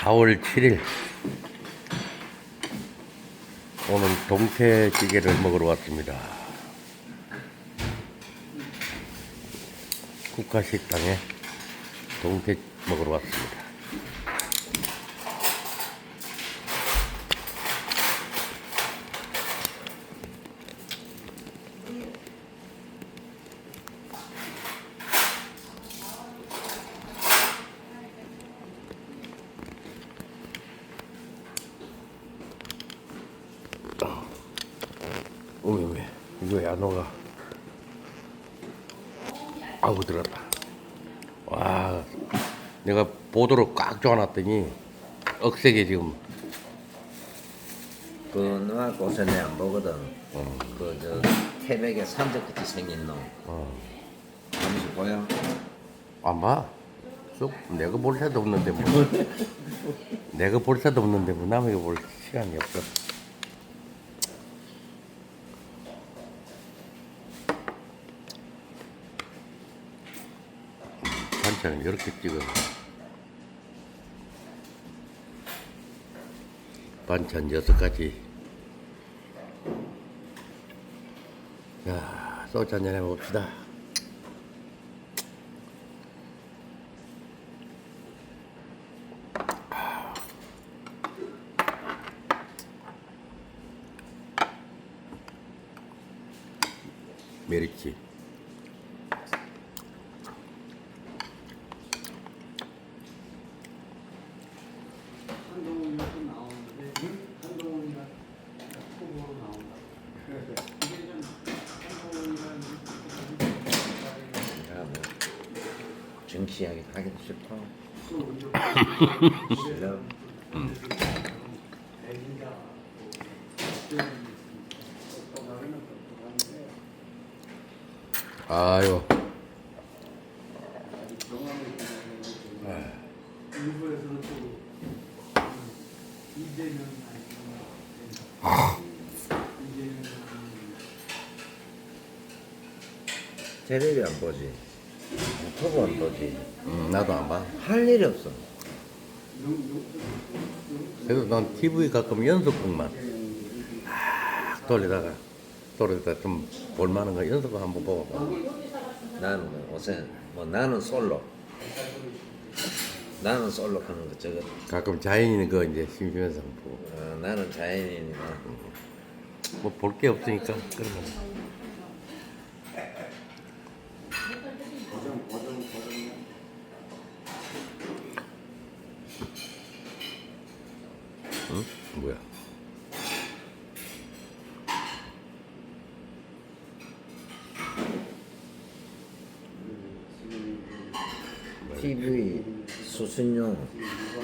4월 7일 오늘 동태찌개를 먹으러 왔습니다. 국가식당에 동태 먹으러 왔습니다. 어머 왜 이거 왜안 녹아? 아우 들었다. 와 내가 보도로 꽉 조아놨더니 억세게 지금 그 누나 고선에 안 보거든. 그저 태백에 산적같이 생긴 놈. 어, 잠시 보여? 안 봐. 쑥 내가 볼 새도 없는데 뭐. 내가 볼 새도 없는데 뭐 남에게 볼 시간이 없어. 반찬을 이렇게 찍어. 반찬 여섯 가지. 자, 소주 한잔 해봅시다. 메리치. 이야기 하기도 싫고. 싫어. 아유, 일부에서는 또 이재명 이재명 텔레비 안 보지. 유튜브 안 보지. 음, 나도 안 봐. 할 일이 없어. 그래서 난 TV 가끔 연속극만 딱 돌리다가 돌리다가 좀 볼만한 거 연속극 한번 보고 나는 뭐 요새 뭐 나는 솔로. 나는 솔로 하는 거 저거. 가끔 자연인 거 이제 심심해서 한번 보고 어, 나는 자연인이나. 뭐 볼 게 없으니까 그러면 뭐야? TV 수신료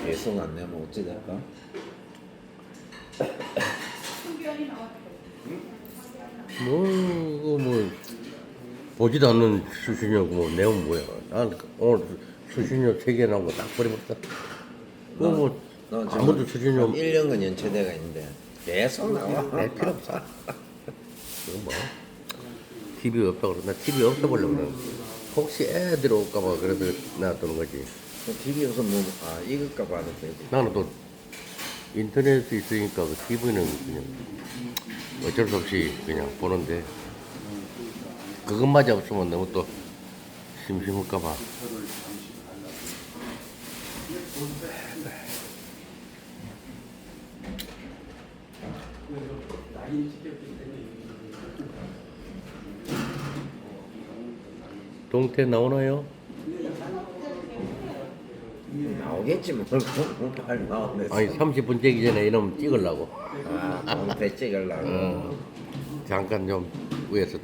배송 안 내면 어찌 될까? 뭐, 뭐, 보지도 않는 수신료고 뭐, 내용 뭐야. 난 오늘 수신료 세개 나온 거 딱 버려버렸다. 그거 뭐, 너 지금 아무도 수신료 1년간 연체돼가 있는데 계속 나와. 낼 필요 없어. 이거 뭐, TV 없다고 그러나 TV 없애보려고 그러는데. 혹시 애들 올까봐 그래서 놔두는 거지. TV 여서 뭐, 아, 이것까 봐도 되지. 나는 또 인터넷이 있으니까 그 TV는 그냥 어쩔 수 없이 그냥 보는데 그것마저 없으면 너무 또 심심할까봐. 동태 나오나요? 나오겠지 뭐. 잘 나오네. 아니 30분 째기 전에 이놈 찍으려고 아, 공대 찍으려고. 어, 잠깐 좀 위에서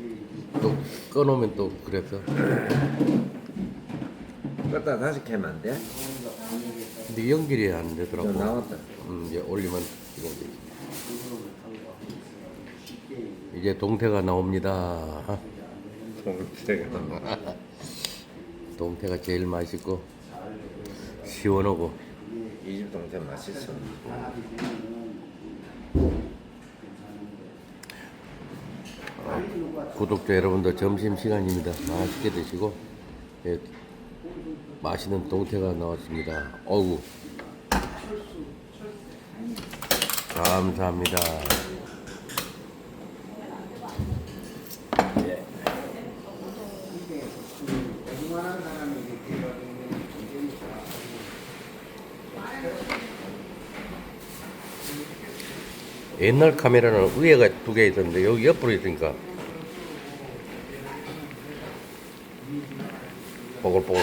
또 꺼놓으면 또 그래서 껐다 다시 캐면 안 돼? 근데 연결이 안 저 되더라고 나왔다. 음, 이제 올리면 지금 이제 동태가 나옵니다 공대가. 동태가 제일 맛있고 시원하고 이 집 동태 맛있어. 구독자 여러분들 점심 시간입니다 맛있게 드시고 예, 맛있는 동태가 나왔습니다 어우 감사합니다. 예. 이게 그 웬만한 사람이 이렇게 데려가는 게 문제니까. 옛날 카메라는 위에가 두 개 있었는데 여기 옆으로 있으니까 보글보글